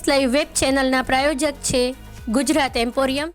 S live web ચેનલના પ્રાયોજક છે ગુજરાત એમ્પોરિયમ.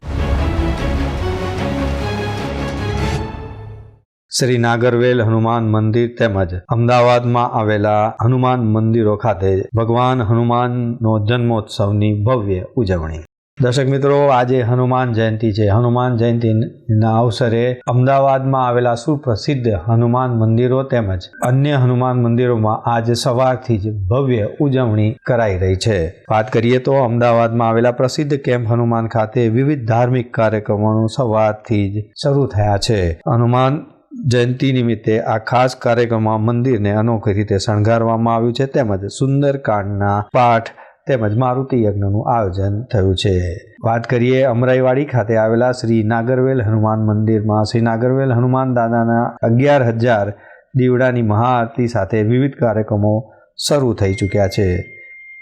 શ્રી નાગરવેલ હનુમાન મંદિર તેમજ અમદાવાદમાં આવેલા હનુમાન મંદિરો ખાતે ભગવાન હનુમાનનો જન્મોત્સવની ભવ્ય ઉજવણી. દર્શક મિત્રો, આજે હનુમાન જયંતિ છે. હનુમાન જયંતિના અવસરે અમદાવાદમાં આવેલા સુપ્રસિદ્ધ હનુમાન મંદિરો તેમજ અન્ય હનુમાન મંદિરોમાં આજે સવારથી જ ભવ્ય ઉજવણી કરાઈ રહી છે. વાત કરીએ તો અમદાવાદમાં આવેલા પ્રસિદ્ધ કેમ્પ હનુમાન ખાતે વિવિધ ધાર્મિક કાર્યક્રમોનું સવારથી જ શરૂ થયા છે. હનુમાન જયંતિ નિમિત્તે આ ખાસ કાર્યક્રમમાં મંદિરને અનોખી રીતે શણગારવામાં આવ્યું છે. તેમજ સુંદરકાંડના પાઠ તેમજ મારુતિ યજ્ઞનું આયોજન થયું છે. વાત કરીએ અમરાઈવાડી ખાતે આવેલા શ્રી નાગરવેલ હનુમાન મંદિરમાં. શ્રી નાગરવેલ હનુમાન દાદાના અગિયાર હજાર દીવડાની મહાઆરતી સાથે વિવિધ કાર્યક્રમો શરૂ થઈ ચૂક્યા છે.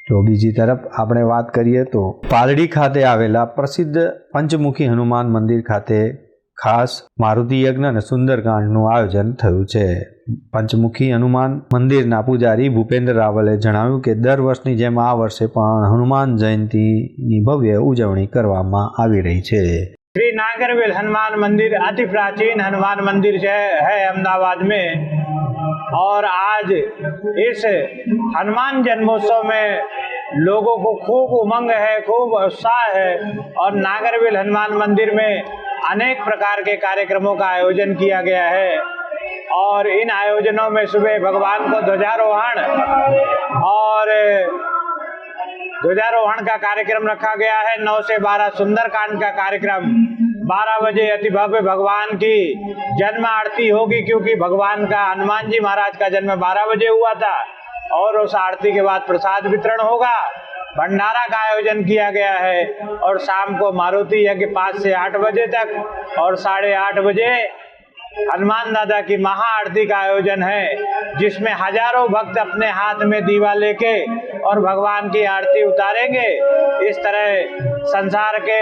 તો બીજી તરફ આપણે વાત કરીએ તો પાલડી ખાતે આવેલા પ્રસિદ્ધ પંચમુખી હનુમાન મંદિર ખાતે ખાસ મારુતિ યજ્ઞ અને સુંદરકાંડનું આયોજન થયું છે પંચમુખી હનુમાન મંદિરના પૂજારી ભૂપેન્દ્ર રાવલે જણાવ્યું કે દર વર્ષની જેમ આ વર્ષે પણ હનુમાન જયંતીની ભવ્ય ઉજવણી કરવામાં આવી રહી છે श्री नागरवेल हनुमान मंदिर अति प्राचीन हनुमान मंदिर है, है अहमदाबाद में और आज इस हनुमान जन्मोत्सव में लोगों को खूब उमंग है खूब उत्साह है और नागरवेल हनुमान मंदिर में अनेक प्रकार के कार्यक्रमों का आयोजन किया गया है। और इन आयोजनों में सुबह भगवान को ध्वजारोहण और ध्वजारोहण का कार्यक्रम रखा गया है। नौ से बारह सुंदरकांड का कार्यक्रम। बारह बजे अति भव्य भगवान की जन्म आरती होगी, क्योंकि भगवान का, हनुमान जी महाराज का जन्म बारह बजे हुआ था। और उस आरती के बाद प्रसाद वितरण होगा। भंडारा का आयोजन किया गया है और शाम को मारुति यज्ञ पाँच से आठ बजे तक और साढ़े आठ बजे हनुमान दादा की महाआरती का आयोजन है, जिसमें हज़ारों भक्त अपने हाथ में दीवा लेके और भगवान की आरती उतारेंगे। इस तरह संसार के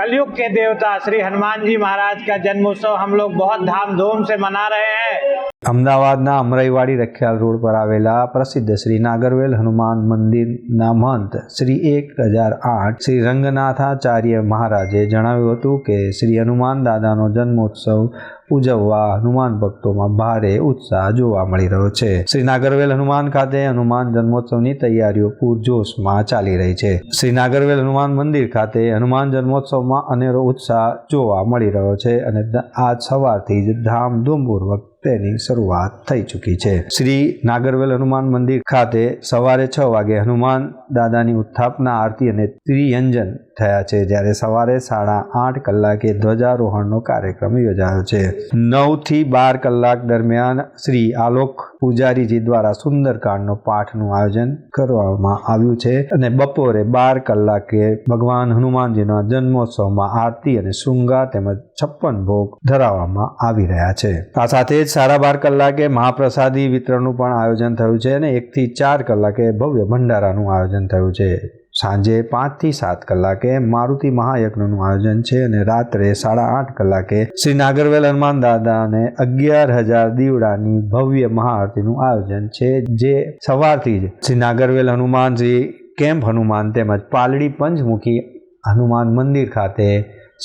कलयुग के देवता श्री हनुमान जी महाराज का जन्मोत्सव हम लोग बहुत धामधूम से मना रहे हैं। અમદાવાદના અમરાઈવાડી રખિયાલ રોડ પર આવેલા પ્રસિદ્ધ શ્રી નાગરવેલ હનુમાન મંદિરના મહંત શ્રી એક હજાર આઠ શ્રી રંગનાથાચાર્ય મહારાજે જણાવ્યું હતું કે શ્રી હનુમાન દાદાનો જન્મોત્સવ ઉજવવા હનુમાન ભક્તોમાં ભારે ઉત્સાહ જોવા મળી રહ્યો છે. શ્રી નાગરવેલ હનુમાન ખાતે હનુમાન જન્મોત્સવની તૈયારીઓ પૂરજોશમાં ચાલી રહી છે. શ્રી નાગરવેલ હનુમાન મંદિર ખાતે હનુમાન જન્મોત્સવમાં અનેરો ઉત્સાહ જોવા મળી રહ્યો છે અને આજ સવારથી જ ધામધૂમપૂર્વક તેની શરૂઆત થઈ ચૂકી છે. શ્રી નાગરવેલ હનુમાન મંદિર ખાતે સવારે છ વાગે હનુમાન દાદાની ઉત્થાપના આરતી અને ત્રિયંજન થયા છે, જ્યારે સવારે સાડા આઠ કલાકે ધ્વજારોહણનો કાર્યક્રમ યોજાયો છે. નવથી બાર કલાક દરમિયાન શ્રી આલોક પૂજારીજી દ્વારા સુંદરકાંડનો પાઠનું આયોજન કરવામાં આવ્યું છે અને બપોરે બાર કલાકે ભગવાન હનુમાનજીના જન્મોત્સવમાં આરતી અને શૃંગાર તેમજ છપ્પન ભોગ ધરાવવામાં આવી રહ્યા છે. આ સાથે જ સાડા બાર કલાકે મહાપ્રસાદી વિતરણનું પણ આયોજન થયું છે અને એકથી ચાર કલાકે ભવ્ય ભંડારાનું આયોજન થયું છે. સાંજે પાંચથી સાત કલાકે મારુતિ મહાયજ્ઞનું આયોજન છે અને રાત્રે સાડા આઠ કલાકે શ્રી નાગરવેલ હનુમાન દાદાને અગિયાર હજાર દીવડાની ભવ્ય મહાઆરતીનું આયોજન છે જે સવારથી જ શ્રી નાગરવેલ હનુમાનજી કેમ્પ હનુમાન તેમજ પાલડી પંચમુખી હનુમાન મંદિર ખાતે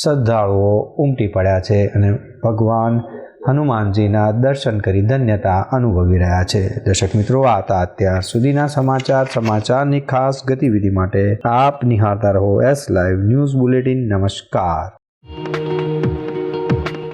શ્રદ્ધાળુઓ ઉમટી પડ્યા છે અને ભગવાન હનુમાનજીના દર્શન કરી ધન્યતા અનુભવી રહ્યા છે. દર્શક મિત્રો, આ અત્યાર સુધીના સમાચાર. સમાચારની ખાસ ગતિવિધિ માટે આપ નિહાળતા રહો એસ લાઈવ ન્યૂઝ બુલેટિન નમસ્કાર.